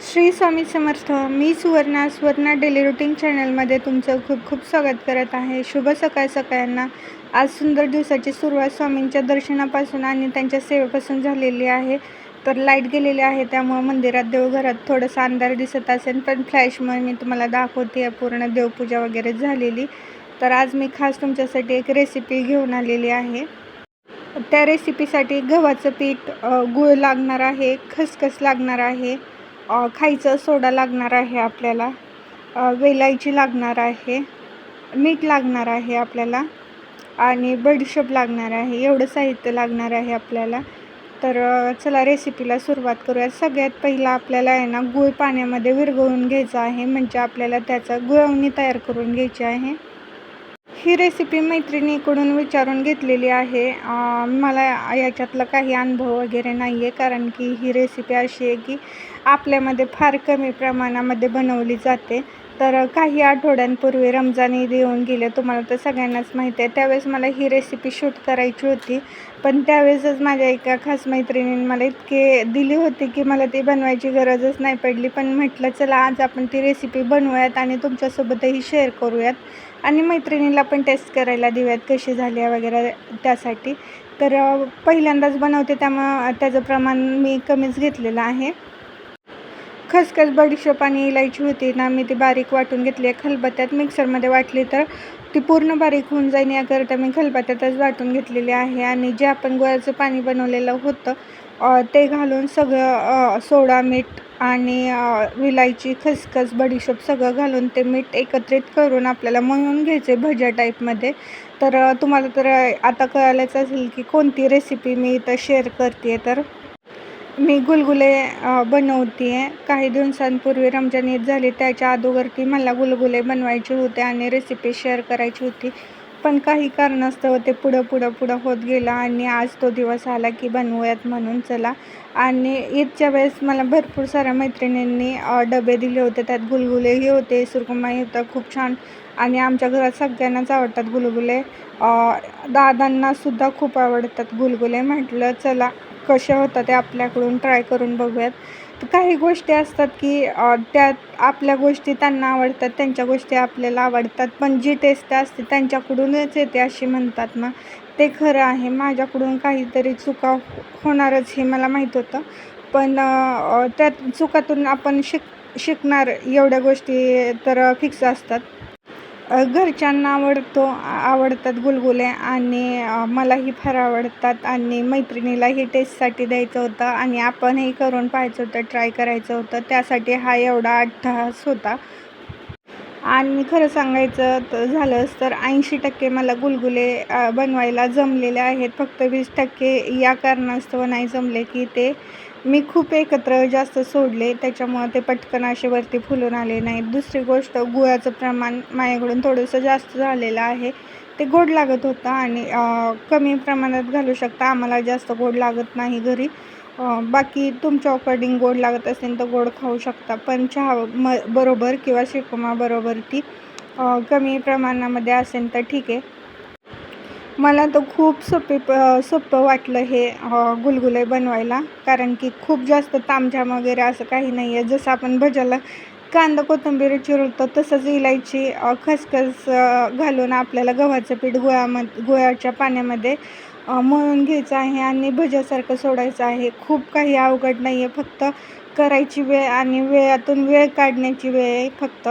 श्री स्वामी समर्थ मी Suvarna Suvarna daily routine चॅनलमध्ये तुमचं खूप खूप स्वागत करत आहे. शुभ सकाळ सकाळ्यांना आज सुंदर दिवसाची सुरुवात स्वामींच्या दर्शनापासून आणि त्यांच्या सेवेपासून झालेली आहे. तर लाइट गेलेली आहे त्यामुळं मंदिरात देवघरात थोडंसं अंधार दिसत असेल पण फ्लॅशमुळे मी तुम्हाला दाखवते आहे पूर्ण देवपूजा वगैरे झालेली. तर आज मी खास तुमच्यासाठी एक रेसिपी घेऊन आलेली आहे. त्या रेसिपीसाठी गव्हाचं पीठ गूळ लागणार आहे खसखस लागणार आहे. खायचं सोडा लागणार आहे आपल्याला. वेलायची लागणार आहे. मीठ लागणार आहे आपल्याला. आणि बडीशेप लागणार आहे. एवढं साहित्य लागणार आहे आपल्याला. तर चला रेसिपीला सुरुवात करूया. सगळ्यात पहिला आपल्याला आहे ना गूळ पाण्यामध्ये विरघळून घ्यायचं आहे. म्हणजे आपल्याला त्याचा गुळवणी तयार करून घ्यायची आहे. ही रेसिपी मैत्रिणीकडून विचारून घेतलेली आहे. मला याच्यातला काही अनुभव वगैरे नाही आहे कारण की ही रेसिपी अशी आहे की आपल्यामध्ये फार कमी प्रमाणामध्ये बनवली जाते. तर काही आठवड्यांपूर्वी रमजान ईद येऊन गेले. तुम्हाला तर सगळ्यांनाच माहिती आहे. त्यावेळेस मला ही रेसिपी शूट करायची होती. पण त्यावेळेसच माझ्या एका खास मैत्रिणीने मला इतके दिली होती की मला ती बनवायची गरजच नाही पडली. पण म्हटलं चला आज आपण ती रेसिपी बनवूयात आणि तुमच्यासोबतही शेअर करूयात आणि मैत्रिणीला पण टेस्ट करायला देऊयात कशी झाली आहे वगैरे त्यासाठी. तर पहिल्यांदाच बनवते त्यामुळं त्याचं प्रमाण मी कमीच घेतलेलं आहे. खसखस बडीशेप आणि इलायची होती. ना मी ती बारीक वाटून घेतली. आहे खलबत्त्यात मिक्सरमध्ये वाटली तर ती पूर्ण बारीक होऊन जाईल याकरिता मी खलबत्त्यातच वाटून घेतलेली आहे. आणि जे आपण गुळाचं पाणी बनवलेलं होतं ते घालून सगळं सोडा मीठ आणि विलायची खसखस बडीशेप सगळं घालून ते मीठ एकत्रित करून आपल्याला मळून घ्यायचे भज्या टाईपमध्ये. तर तुम्हाला तर आता कळालंच असेल की कोणती रेसिपी मी इथं शेअर करते तर मी गुलगुले बनवते. आहे काही दिवसांपूर्वी रमजान ईद झाली त्याच्या अगोदरती मला गुलगुले बनवायचे होते आणि रेसिपी शेअर करायची होती. पण काही कारणास्तव ते पुढं पुढं पुढं होत गेलं आणि आज तो दिवस आला की बनवूयात म्हणून चला. आणि ईदच्या वेळेस मला भरपूर साऱ्या मैत्रिणींनी डबे दिले होते त्यात गुलगुलेही होते सुरकुमाही होतं खूप छान. आणि आमच्या घरात सगळ्यांनाच आवडतात गुलगुले. दादांनासुद्धा खूप आवडतात गुलगुले. म्हटलं चला कसे होतात ते आपल्याकडून ट्राय करून बघूयात. काही गोष्टी असतात की त्या त्यात आपल्या गोष्टी त्यांना आवडतात त्यांच्या गोष्टी आपल्याला आवडतात पण जी टेस्ट असते त्यांच्याकडूनच येते अशी म्हणतात ना. ते खरं आहे. माझ्याकडून काहीतरी चुका होणारच हे मला माहीत होतं. पण त्या त्यात चुकातून आपण शिक शिकणार एवढ्या गोष्टी तर फिक्स असतात. घरच्यांना आवडतो आवडतात गुलगुले आणि मलाही फार आवडतात आणि मैत्रिणीलाही टेस्टसाठी द्यायचं होतं आणि आपणही करून पाहायचं होतं ट्राय करायचं होतं. त्यासाठी हा एवढा अट्टहास होता. आणि खरं सांगायचं तर झालंच तर ऐंशी टक्के मला गुलगुले बनवायला जमलेले आहेत. फक्त वीस टक्के या कारणास्तव नाही जमले की ते मी खूप एकत्र जास्त सोडले त्याच्यामुळं ते पटकन असे वरती फुलून आले नाहीत. दुसरी गोष्ट गुळाचं प्रमाण माझ्याकडून थोडंसं जास्त झालेलं आहे. ते गोड लागत होतं आणि कमी प्रमाणात घालू शकता. आम्हाला जास्त गोड लागत नाही घरी. बाकी तुमच्या अकॉर्डिंग गोड लागत असेल तर गोड खाऊ शकता. पण चहा म बरोबर किंवा शिकमाबरोबर ती कमी प्रमाणामध्ये असेल तर ठीक आहे. मला तर खूप सोपे प सोपं वाटलं हे गुलगुले बनवायला. कारण की खूप जास्त तामझाम वगैरे असं काही नाही आहे जसं आपण भज्याला कांदा कोथिंबीर चिरवतो तसंच इलायची खसखस घालून आपल्याला गव्हाचं पीठ गुळामध्ये गुळाच्या पाण्यामध्ये मळून घ्यायचं आहे आणि भज्यासारखं सोडायचं आहे. खूप काही अवघड नाही आहे फक्त करायची वेळ आणि वेळातून वेळ काढण्याची वेळ आहे फक्त.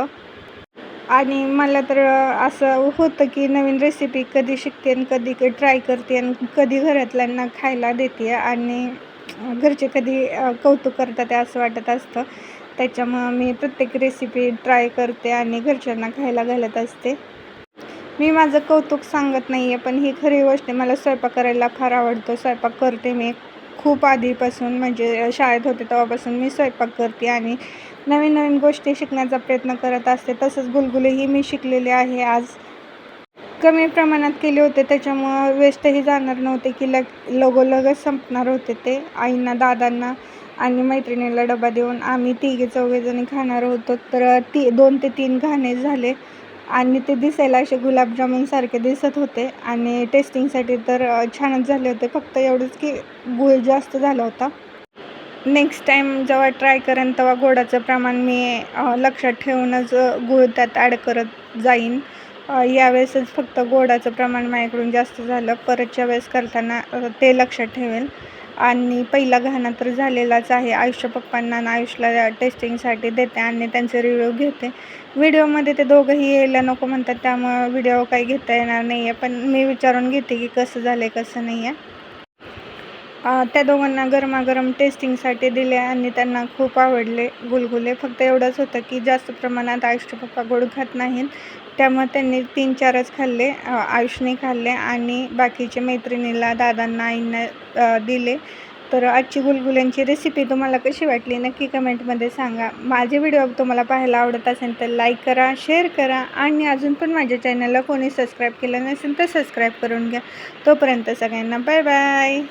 आणि मला तर असं होतं की नवीन रेसिपी कधी शिकते आणि कधी ट्राय करते आणि कधी घरातल्यांना खायला देते आणि घरचे कधी कौतुक करतात असं वाटत असतं. त्याच्यामुळं मी प्रत्येक रेसिपी ट्राय करते आणि घरच्यांना खायला घालत असते. मी माझं कौतुक सांगत नाही आहे पण ही खरी गोष्ट मला स्वयंपाक करायला फार आवडतो. स्वयंपाक करते मी. खूप आधीपासून म्हणजे शाळेत होते तेव्हापासून मी स्वयंपाक करते आणि नवीन नवीन गोष्टी शिकण्याचा प्रयत्न करत असते. तसंच गुलगुलेही मी शिकलेले आहे. आज कमी प्रमाणात केले होते. त्याच्यामुळं वेस्टही जाणार नव्हते की लग लगोलगच संपणार होते ते. आईंना दादांना आणि मैत्रिणीला डबा देऊन आम्ही तिघे चौघेजणी खाणार होतो. तर ती दोन ते तीन घाणे झाले. आणि ते दिसायला असे गुलाबजामुनसारखे दिसत होते. आणि टेस्टिंगसाठी तर छानच झाले होते. फक्त एवढंच की गुळ जास्त झाला होता. नेक्स्ट टाईम जेव्हा ट्राय करेन तेव्हा गोडाचं प्रमाण मी लक्षात ठेवूनच गुळ त्यात ॲड करत जाईन. यावेळेसच फक्त गोडाचं प्रमाण माझ्याकडून जास्त झालं. परतच्या वेळेस करताना ते लक्षात ठेवेल. आणि पहिला घाणा तर झालेलाच आहे. आयुष्य पप्पांना आणि आयुषला टेस्टिंगसाठी देते आणि त्यांचे रिव्ह्यू घेते. व्हिडिओमध्ये ते दोघंही यायला नको म्हणतात त्यामुळं व्हिडिओ काही घेता येणार नाही आहे पण मी विचारून घेते की कसं झालं आहे कसं नाही आहे त्या दोघांना गरमागरम टेस्टिंगसाठी दिले आणि त्यांना खूप आवडले गुलगुले. फक्त एवढंच होतं की जास्त प्रमाणात आयुषचे पप्पा गोड खात नाहीत. त्यामुळे त्यांनी तीन चारच खाल्ले आयुषने खाल्ले आणि बाकीचे मैत्रिणीला दादांना आईंना दिले. तर आजची गुलगुल्यांची रेसिपी तुम्हाला कशी वाटली नक्की कमेंटमध्ये सांगा. माझे व्हिडिओ तुम्हाला पाहायला आवडत असेल तर लाईक करा शेअर करा आणि अजून पण माझ्या चॅनलला कोणी सबस्क्राईब केलं नसेल तर सबस्क्राईब करून घ्या. तोपर्यंत सगळ्यांना बाय बाय